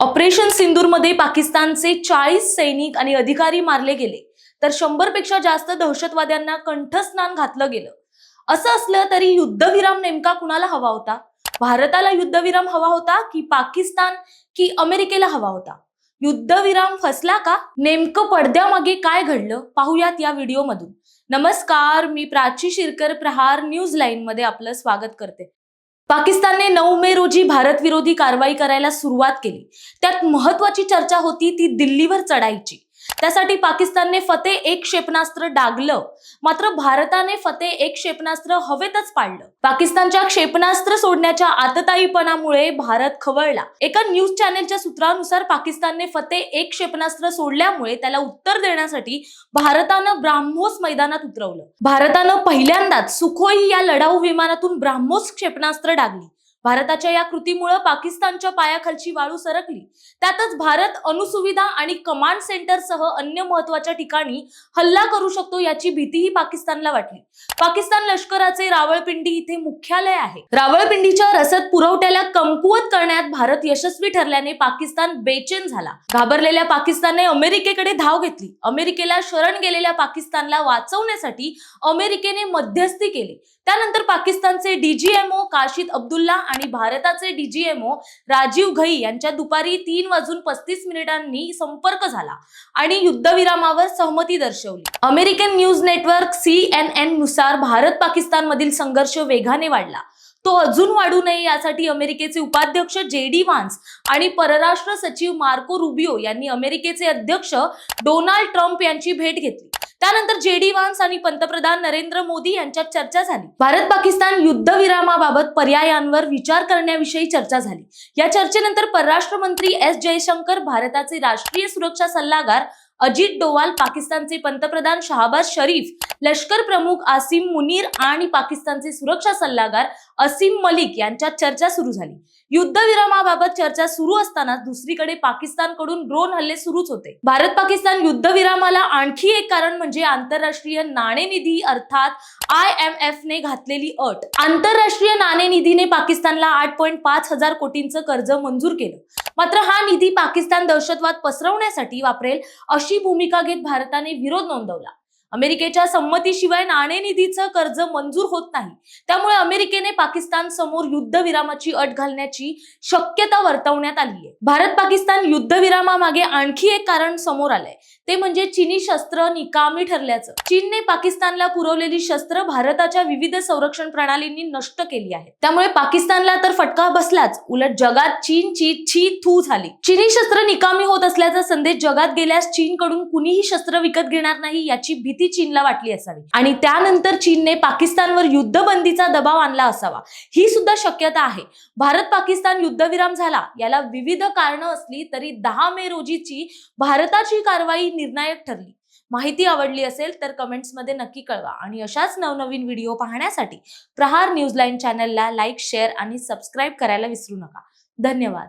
Operation सिंदूरमध्ये पाकिस्तानचे चाळीस सैनिक आणि अधिकारी मारले गेले तर शंभरपेक्षा जास्त दहशतवाद्यांना कंठस्नान घातलं गेलं. असं असलं तरी युद्धविराम नेमका कुणाला हवा होता? भारताला युद्धविराम हवा होता की पाकिस्तान की अमेरिकेला हवा होता? युद्धविराम फसला का? नेमकं पडद्यामागे काय घडलं? पाहूयात या व्हिडिओमधून. नमस्कार मी प्राची शिरकर प्रहार न्यूज लाईन मध्ये आपलं स्वागत करते. पाकिस्तानने नऊ मे रोजी भारत विरोधी कारवाई करायला सुरुवात केली. त्यात महत्वाची चर्चा होती ती दिल्लीवर चढायची. त्यासाठी पाकिस्तानने फते एक क्षेपणास्त्र डागलं. मात्र भारताने फते एक क्षेपणास्त्र हवेतच पाडलं. पाकिस्तानच्या क्षेपणास्त्र सोडण्याच्या आतताईपणामुळे भारत खवळला. एका न्यूज चॅनेलच्या सूत्रानुसार पाकिस्तानने फते एक क्षेपणास्त्र सोडल्यामुळे त्याला उत्तर देण्यासाठी भारतानं ब्राह्मोस मैदानात उतरवलं. भारतानं पहिल्यांदाच सुखोई या लढाऊ विमानातून ब्राह्मोस क्षेपणास्त्र डागली. भारताच्या या कृतीमुळे पाकिस्तानच्या पायाखालची वाळू सरकली. त्यातच भारत अणुसुविधा आणि कमांड सेंटरसह अन्य महत्त्वाच्या ठिकाणी हल्ला करू शकतो याची भीतीही पाकिस्तानला वाटली. पाकिस्तान लष्कराचे रावळपिंडी इथे मुख्यालय आहे. रावळपिंडीच्या रसद पुरवठ्याला कमकुवत करण्यात भारत यशस्वी ठरल्याने पाकिस्तान बेचैन झाला. घाबरलेल्या पाकिस्तानने अमेरिकेकडे धाव घेतली. अमेरिकेला शरण गेलेल्या पाकिस्तानला वाचवण्यासाठी अमेरिकेने मध्यस्थी केली. त्यानंतर पाकिस्तानचे डीजीएमओ काशिद अब्दुल्ला आणि भारताचे डीजीएमओ राजीव घई यांच्या दुपारी तीन वाजून पस्तीस मिनिटांनी संपर्क झाला आणि युद्धविरामावर सहमती दर्शवली. American news network C N एननुसार Bharat Pakistan मधील संघर्ष वेगाने वाढला. तो अजून वाढू नये यासाठी अमेरिकेचे उपाध्यक्ष जे डी वान्स आणि परराष्ट्र सचिव मार्को रुबिओ यांनी अमेरिकेचे अध्यक्ष डोनाल्ड ट्रम्प यांची भेट घेतली. त्यानंतर जे डी वान्स आणि पंतप्रधान नरेंद्र मोदी यांच्यात चर्चा झाली. भारत पाकिस्तान युद्धविरामाबाबत पर्यायांवर विचार करण्याविषयी चर्चा झाली. या चर्चेनंतर परराष्ट्र मंत्री एस जयशंकर भारताचे राष्ट्रीय सुरक्षा सल्लागार अजित डोवाल पाकिस्तानचे पंतप्रधान शहाबाज शरीफ लष्कर प्रमुख आसिम मुनीर आणि पाकिस्तानचे सुरक्षा सल्लागार असीम मलिक यांच्यात चर्चा सुरू झाली. युद्धविरामाबाबत चर्चा सुरू असताना दुसरीकडे पाकिस्तानकडून ड्रोन हल्ले सुरूच होते. भारत पाकिस्तान युद्धविरामाला आणखी एक कारण म्हणजे आंतरराष्ट्रीय नाणेनिधी अर्थात आय एम एफ ने घातलेली अट. आंतरराष्ट्रीय नाणेनिधीने पाकिस्तानला आठ पॉईंट पाच हजार कोटींचं कर्ज मंजूर केलं. मात्र हा निधी पाकिस्तान दहशतवाद पसरवण्यासाठी वापरेल अशी भूमिका घेत भारताने विरोध नोंदवला. अमेरिकेच्या संमतीशिवाय नाणेनिधीचं कर्ज मंजूर होत नाही. त्यामुळे अमेरिकेने पाकिस्तान समोर युद्धविरामाची अट घालण्याची शक्यता वर्तवण्यात आली आहे. भारत पाकिस्तान युद्धविरामामागे आणखी एक कारण समोर आलंय. ते म्हणजे चीनी शस्त्र निकामी ठरल्याचं. चीनने पाकिस्तानला पुरवलेली शस्त्र भारताच्या विविध संरक्षण प्रणालींनी नष्ट केली आहेत त्यामुळे पाकिस्तानला तर फटका बसलाच. उलट जगात चीनची छी थू झाली. चीनी शस्त्र निकामी होत असल्याचा संदेश जगात गेल्यास चीनकडून कुणीही शस्त्र विकत घेणार नाही याची भीती चीनला वाटली असावी. आणि त्यानंतर चीनने पाकिस्तानवर युद्धबंदीचा दबाव आणला असावा. ही सुद्धा शक्यता आहे. भारत पाकिस्तान युद्धविराम झाला. याला विविध कारणं असली तरी दहा मे रोजीची भारताची कारवाई निर्णायक ठरली. माहिती आवडली असेल तर कमेंट्समध्ये नक्की कळवा. आणि अशाच नवनवीन व्हिडिओ पाहण्यासाठी प्रहार न्यूज लाईन चॅनलला लाईक शेअर आणि सबस्क्राईब करायला विसरू नका. धन्यवाद.